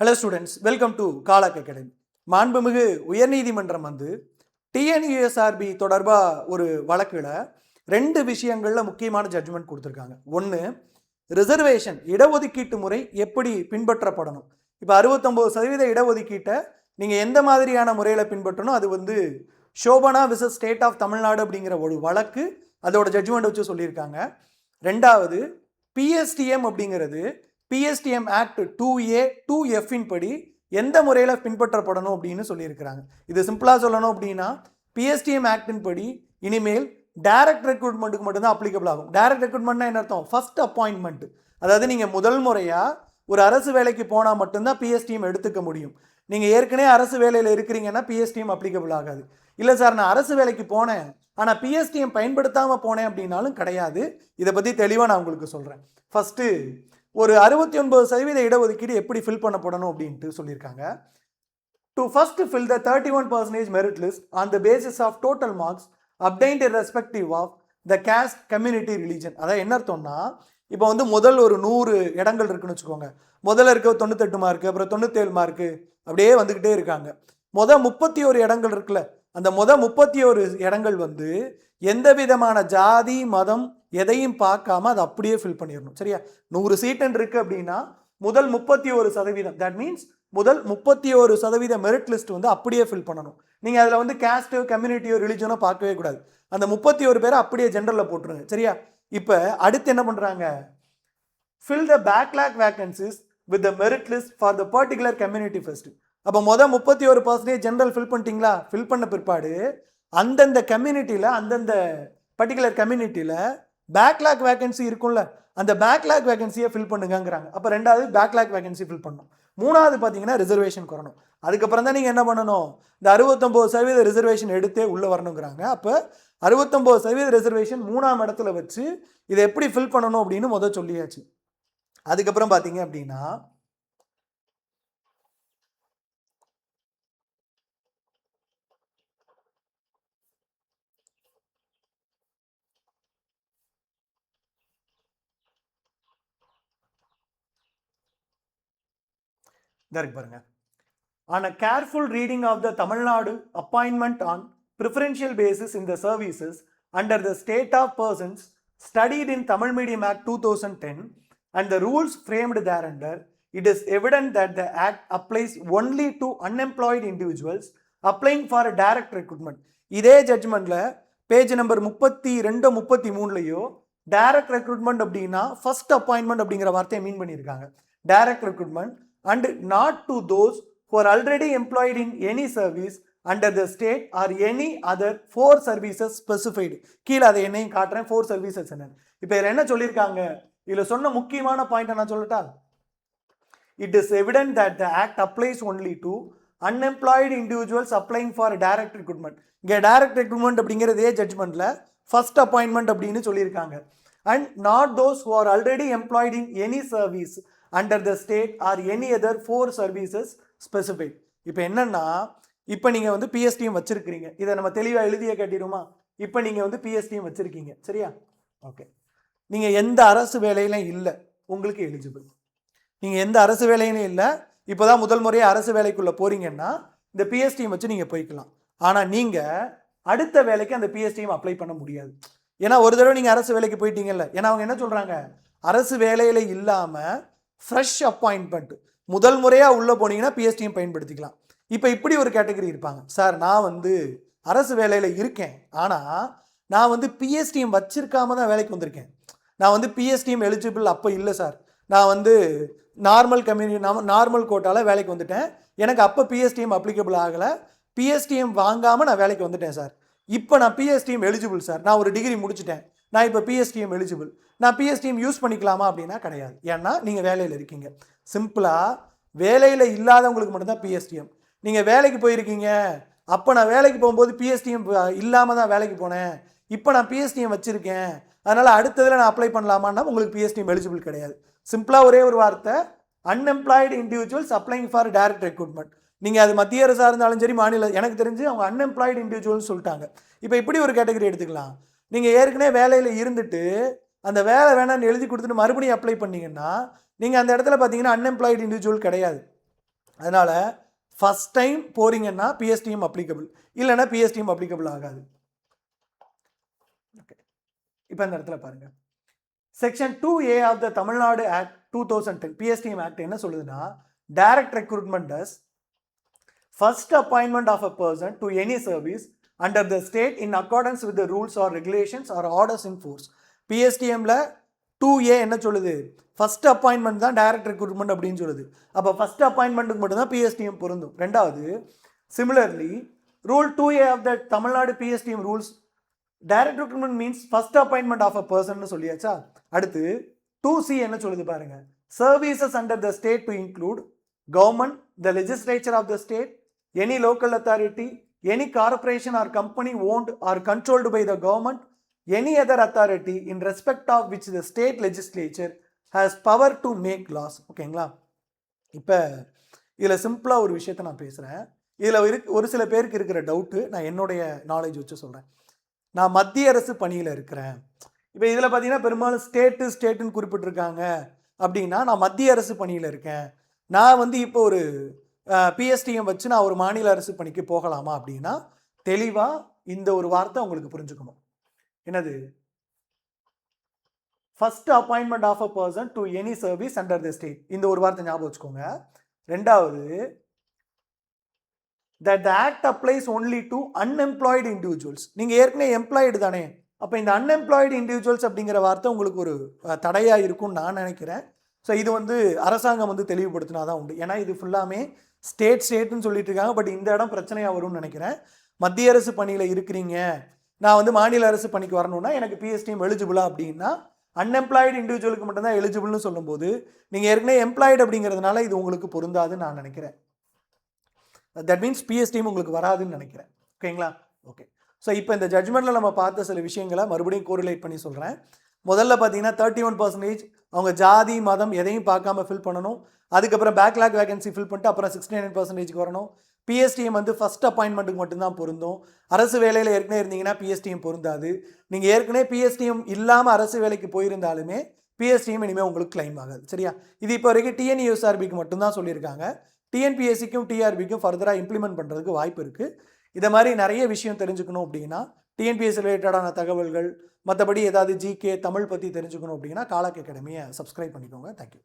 Hello students welcome to Kalak academy மாண்புமிகு உயர்நீதிமன்றம் வந்து டிஎன்யூஎஸ்ஆர்பி தொடர்பாக ஒரு வழக்கில் ரெண்டு விஷயங்களில் முக்கியமான ஜட்ஜ்மெண்ட் கொடுத்துருக்காங்க. ஒன்று ரிசர்வேஷன் இடஒதுக்கீட்டு முறை எப்படி பின்பற்றப்படணும்? இப்போ அறுபத்தொம்போது சதவீத இடஒதுக்கீட்டை நீங்கள் எந்த மாதிரியான முறையில் பின்பற்றணும்? அது வந்து Shobana versus state of Tamil Nadu அப்படிங்கிற ஒரு வழக்கு அதோட ஜட்ஜ்மெண்ட் வச்சு சொல்லியிருக்காங்க. ரெண்டாவது பிஎஸ்டிஎம் அப்படிங்கிறது PSTM act two A two எஃப்இன் படி எந்த முறையில் பின்பற்றப்படணும் அப்படின்னு சொல்லியிருக்கிறாங்க. இது சிம்பிளாக சொல்லணும் அப்படின்னா பிஎஸ்டிஎம் ஆக்டின் படி இனிமேல் டைரக்ட் ரெக்ரூட்மெண்ட்டுக்கு மட்டும்தான் அப்ளிகபிள் ஆகும். டைரக்ட் ரெக்ரூட்மெண்ட்னா என்ன அர்த்தம்? ஃபஸ்ட் அப்பாயின்மெண்ட் அதாவது நீங்கள் முதல் முறையாக ஒரு அரசு வேலைக்கு போனால் மட்டும்தான் பிஎஸ்டிஎம் எடுத்துக்க முடியும். நீங்கள் ஏற்கனவே அரசு வேலையில் இருக்கிறீங்கன்னா பிஎஸ்டிஎம் அப்ளிகபிள் ஆகாது. இல்லை சார் நான் அரசு வேலைக்கு போனேன் ஆனால் பிஎஸ்டிஎம் பயன்படுத்தாமல் போனேன் அப்படின்னாலும் கிடையாது. இதை பற்றி தெளிவாக நான் உங்களுக்கு சொல்கிறேன் ஃபஸ்ட்டு ஒரு அறுபத்தி ஒன்பது சதவீத இடஒதுக்கீடு எப்படி ஃபில் பண்ணப்படணும் அப்படின்ட்டு சொல்லியிருக்காங்க. To first fill the thirty one percentage merit list on the basis of total marks obtained respective of the caste community religion அதாவது என்ன அர்த்தம்னா இப்போ வந்து முதல் ஒரு நூறு இடங்கள் இருக்குன்னு வச்சுக்கோங்க. முதல்ல இருக்க தொண்ணூத்தெட்டு மார்க்கு அப்புறம் தொண்ணூத்தேழு மார்க்கு அப்படியே வந்துக்கிட்டே இருக்காங்க. மொதல் முப்பத்தி ஒரு இடங்கள் இருக்குல்ல அந்த முத முப்பத்தி ஒரு இடங்கள் வந்து எந்த விதமான ஜாதி மதம் எதையும் பார்க்காம அதை அப்படியே ஃபில் பண்ணிடணும். சரியா? நூறு சீட்டன் இருக்கு அப்படின்னா முதல் முப்பத்தி ஒரு சதவீதம். தட் மீன்ஸ் முதல் முப்பத்தி ஒரு சதவீத மெரிட் லிஸ்ட் வந்து அப்படியே ஃபில் பண்ணணும். நீங்கள் அதில் வந்து கேஸ்ட்டு கம்யூனிட்டியோ ரிலிஜனோ பார்க்கவே கூடாது. அந்த முப்பத்தி ஒரு பேரை அப்படியே ஜென்ரலில் போட்டுருங்க. சரியா? இப்போ அடுத்து என்ன பண்ணுறாங்க fill the backlog vacancies with the merit list for the particular community first அப்போ மொதல் முப்பத்தி ஒரு பர்சன்டேஜ் ஜென்ரல் ஃபில் பண்ணிட்டீங்களா? ஃபில் பண்ண பிற்பாடு அந்தந்த கம்யூனிட்டியில் அந்தந்த பர்டிகுலர் கம்யூனிட்டியில் பேக்லாக் வேகன்சி இருக்கும்ல அந்த பேக்லாக் வேகன்சியை ஃபில் பண்ணுங்கிறாங்க அப்போ ரெண்டாவது பேக்லாக் வேகன்சி ஃபில் பண்ணணும். மூணாவது பார்த்தீங்கன்னா ரிசர்வேஷன் குறணும் அதுக்கப்புறம் தான் நீங்கள் என்ன பண்ணணும்? இந்த அறுபத்தொம்போது சதவீத ரிசர்வேஷன் எடுத்தே உள்ளே வரணுங்கிறாங்க. அப்போ அறுபத்தொம்போது சதவீத ரிசர்வேஷன் மூணாம் இடத்துல வச்சு இதை எப்படி ஃபில் பண்ணணும் அப்படின்னு முதல் சொல்லியாச்சு. அதுக்கப்புறம் பார்த்தீங்க அப்படின்னா இருக்கு பாருங்க. On a careful reading of the Tamil Nadu appointment on preferential basis in the services under the state of persons studied in Tamil medium act two thousand ten and the rules framed there under it is evident that the act applies only to unemployed individuals applying for direct recruitment இதே ஜட்ஜ்மெண்ட்ல page number முப்பத்தி ரெண்டு முப்பத்தி மூணுலையோ direct recruitment அப்படின்னா first appointment அப்படிங்கிற வார்த்தையை mean பண்ணியிருக்காங்க. Direct recruitment and not to those who are already employed in any service under the state or any other four services கீழே அதை என்னையும் காட்டுறேன். ஃபோர் சர்வீசஸ் என்ன? இப்போ இதில் என்ன சொல்லியிருக்காங்க? இதில் சொன்ன முக்கியமான பாயிண்ட் நான் சொல்லட்டா? It is evident that the act applies only to unemployed individuals applying for direct recruitment இங்கே டைரக்ட் ரெக்ரூட்மெண்ட் அப்படிங்கிறதே ஜட்மெண்ட்டில் ஃபர்ஸ்ட் அப்பாயின்மெண்ட் அப்படின்னு சொல்லியிருக்காங்க. And not those who are already employed in any service under the state or any other four services specific இப்போ என்னன்னா இப்போ நீங்கள் வந்து பிஎஸ்டியும் வச்சுருக்கிறீங்க. இதை நம்ம தெளிவாக எழுதிய கட்டிடுமா இப்போ நீங்கள் வந்து பிஎஸ்டியும் வச்சுருக்கீங்க. சரியா? ஓகே நீங்கள் எந்த அரசு வேலையிலும் இல்லை. உங்களுக்கு எலிஜிபிள் நீங்கள் எந்த அரசு வேலையிலும் இல்லை. இப்போ தான் முதல் முறையாக அரசு வேலைக்குள்ளே போகிறீங்கன்னா இந்த பிஎஸ்டியும் வச்சு நீங்கள் போய்க்கலாம். ஆனால் நீங்கள் அடுத்த வேலைக்கு அந்த பிஎஸ்டியும் அப்ளை பண்ண முடியாது. ஏன்னா ஒரு தடவை நீங்கள் அரசு வேலைக்கு போயிட்டீங்கல்ல. ஏன்னா அவங்க என்ன சொல்கிறாங்க அரசு வேலையில் இல்லாமல் ஃப்ரெஷ் அப்பாயின்மெண்ட் முதல் முறையாக உள்ளே போனீங்கன்னா பிஎஸ்டியும் பயன்படுத்திக்கலாம். இப்போ இப்படி ஒரு கேட்டகரி இருப்பாங்க. சார் நான் வந்து அரசு வேலையில் இருக்கேன். ஆனால் நான் வந்து பிஎஸ்டிஎம் வச்சிருக்காம தான் வேலைக்கு வந்திருக்கேன். நான் வந்து பிஎஸ்டிஎம் எலிஜிபிள் அப்போ இல்லை சார் நான் வந்து நார்மல் கம்யூனி நார்மல் கோட்டாவில் வேலைக்கு வந்துட்டேன். எனக்கு அப்போ பிஎஸ்டிஎம் அப்ளிகபிள் ஆகலை. பிஎஸ்டிஎம் வாங்காமல் நான் வேலைக்கு வந்துட்டேன் சார் இப்போ நான் பிஎஸ்டிஎம் எலிஜிபிள் சார் நான் ஒரு டிகிரி முடிச்சிட்டேன். நான் இப்போ பிஎஸ்டிஎம் எலிஜிபிள் நான் பிஎஸ்டிஎம் யூஸ் பண்ணிக்கலாமா அப்படின்னா கிடையாது. ஏன்னா நீங்கள் வேலையில் இருக்கீங்க. சிம்பிளாக வேலையில் இல்லாதவங்களுக்கு மட்டும்தான் பிஎஸ்டிஎம் நீங்கள் வேலைக்கு போயிருக்கீங்க. அப்போ நான் வேலைக்கு போகும்போது பிஎஸ்டிஎம் இல்லாமல் தான் வேலைக்கு போனேன். இப்போ நான் பிஎஸ்டிஎம் வச்சுருக்கேன். அதனால் அடுத்ததில் நான் அப்ளை பண்ணலாமான்னா உங்களுக்கு பிஎஸ்டிஎம் எலிஜிபிள் கிடையாது. சிம்பிளாக ஒரே ஒரு வார்த்தை unemployed individuals applying for direct recruitment நீங்கள் அது மத்திய அரசாக இருந்தாலும் சரி மாநில எனக்கு தெரிஞ்சு அவங்க அன்எம்ப்ளாய்டு இண்டிவிஜுவல்னு சொல்லிட்டாங்க. இப்போ இப்படி ஒரு கேட்டகரி எடுத்துக்கலாம். நீங்கள் ஏற்கனவே வேலையில் இருந்துட்டு அந்த வேலை வேணாம்னு எழுதி கொடுத்துட்டு மறுபடியும் அப்ளை பண்ணிங்கன்னா நீங்கள் அந்த இடத்துல பார்த்தீங்கன்னா அன்எம்ப்ளாய்டு இண்டிவிஜுவல் கிடையாது. அதனால் ஃபஸ்ட் டைம் போகிறீங்கன்னா பிஎஸ்டிஎம் அப்ளிகபிள் இல்லைன்னா பிஎஸ்டிஎம் அப்ளிகபிள் ஆகாது. ஓகே இப்போ இந்த இடத்துல பாருங்கள் section two A of the Tamil Nadu act two thousand ten PSTM act என்ன சொல்லுதுன்னா direct recruitment does first appointment of a person to any service under the state in accordance with the rules or regulations or orders in force பிஎஸ்டிஎம்ல two A என்ன சொல்லுது? First appointment தான் direct recruitment அப்படின்னு சொல்லுது. அப்போ first அப்பாயின்மெண்ட்டுக்கு மட்டும் தான் PSTM பொருந்தும். ரெண்டாவது similarly rule two A of the Tamil Nadu PSTM rules direct recruitment means first appointment of a person சொல்லியாச்சா? அடுத்து டூ சி என்ன சொல்லுது பாருங்க. Services under the state to include government the legislature of the state any local authority any corporation or company owned or controlled by the government any other authority in respect of which the state legislature has power to make laws ஓகேங்களா இப்போ இதில் சிம்பிளாக ஒரு விஷயத்தை நான் பேசுகிறேன் இதில் இருக்கு ஒரு சில பேருக்கு இருக்கிற டவுட்டு நான் என்னுடைய நாலேஜ் வச்சு சொல்கிறேன் நான் மத்திய அரசு பணியில் இருக்கிறேன். இப்போ இதில் பார்த்தீங்கன்னா பெரும்பாலும் ஸ்டேட்டு ஸ்டேட்டுன்னு குறிப்பிட்டிருக்காங்க. அப்படின்னா நான் மத்திய அரசு பணியில் இருக்கேன். நான் வந்து இப்போ ஒரு பிஎஸ்டிஎம் வச்சு நான் ஒரு மாநில அரசு பணிக்கு போகலாமா அப்படின்னா தெளிவாக இந்த ஒரு வார்த்தை உங்களுக்கு புரிஞ்சுக்கணும். என்னது? First appointment of a person to any service under the state இந்த ஒரு வார்த்தை ஞாபகம் வச்சுக்கோங்க. ரெண்டாவது that the act applies only to unemployed individuals நீங்கள் ஏற்கனவே எம்ப்ளாய்டு தானே. அப்போ இந்த அன்எம்ப்ளாய்டு இண்டிவிஜுவல்ஸ் அப்படிங்கிற வார்த்தை உங்களுக்கு ஒரு தடையாக இருக்கும்னு நான் நினைக்கிறேன். ஸோ இது வந்து அரசாங்கம் வந்து தெளிவுபடுத்தினா தான் உண்டு. ஏன்னா இது ஃபுல்லாமே ஸ்டேட் ஸ்டேட்னு சொல்லிட்டு இருக்காங்க பட் இந்த இடம் பிரச்சனையாக வரும்னு நினைக்கிறேன். மத்திய அரசு பணியில் இருக்கிறீங்க. நான் வந்து மாநில அரசு பணிக்கு வரணும்னா எனக்கு பிஎஸ்டிஎம் எலிஜிபிளா அப்படின்னா அன்எம்ப்ளாய்டு இண்டிவிஜுவலுக்கு மட்டும்தான் எலிஜிபிள்னு சொல்லும்போது நீங்கள் ஏற்கனவே எம்ப்ளாய்டு அப்படிங்கிறதுனால இது உங்களுக்கு பொருந்தாதுன்னு நான் நினைக்கிறேன். தட் மீன்ஸ் பிஎஸ்டிஎம் உங்களுக்கு வராதுன்னு நினைக்கிறேன். ஓகேங்களா? ஓகே. ஸோ இப்போ இந்த ஜட்மெண்ட்டில் நம்ம பார்த்த சில விஷயங்களை மறுபடியும் கோரிலேட் பண்ணி சொல்கிறேன் முதல்ல பார்த்தீங்கன்னா தேர்ட்டி ஒன் பர்சன்டேஜ் அவங்க ஜாதி மதம் எதையும் பார்க்காம ஃபில் பண்ணணும். அதுக்கப்புறம் பேக்லாக் வேகன்சி ஃபில் பண்ணிட்டு அப்புறம் சிக்ஸ்டி நைன் பர்சன்டேஜ்க்கு வரணும். பிஎஸ்டிஎம் வந்து ஃபஸ்ட் அப்பாயின்மெண்ட்டுக்கு மட்டும்தான் பொருந்தும். அரசு வேலையில் ஏற்கனவே இருந்தீங்கன்னா பிஎஸ்டிஎம் பொருந்தாது. நீங்கள் ஏற்கனவே பிஎஸ்டிஎம் இல்லாமல் அரசு வேலைக்கு போயிருந்தாலுமே பிஎஸ்டிஎம் இனிமேல் உங்களுக்கு கிளைம் ஆகாது. சரியா? இது இப்போ வரைக்கும் டிஎன்யூஎஸ்ஆர்பிக்கு மட்டும்தான் சொல்லியிருக்காங்க. டிஎன்பிஎஸ்சிக்கும் டிஆர்பிக்கும் ஃபர்தராக இம்ப்ளிமெண்ட் பண்ணுறதுக்கு வாய்ப்பு இருக்குது இதை மாதிரி நிறைய விஷயம் தெரிஞ்சுக்கணும் அப்படின்னா டிஎன்பிஎஸ் ரிலேட்டடான தகவல்கள் மற்றபடி ஏதாவது ஜிகே தமிழ் பற்றி தெரிஞ்சுக்கணும் அப்படின்னா காலக் அகாடமியை சப்ஸ்கிரைப் பண்ணிக்கோங்க. தேங்க்யூ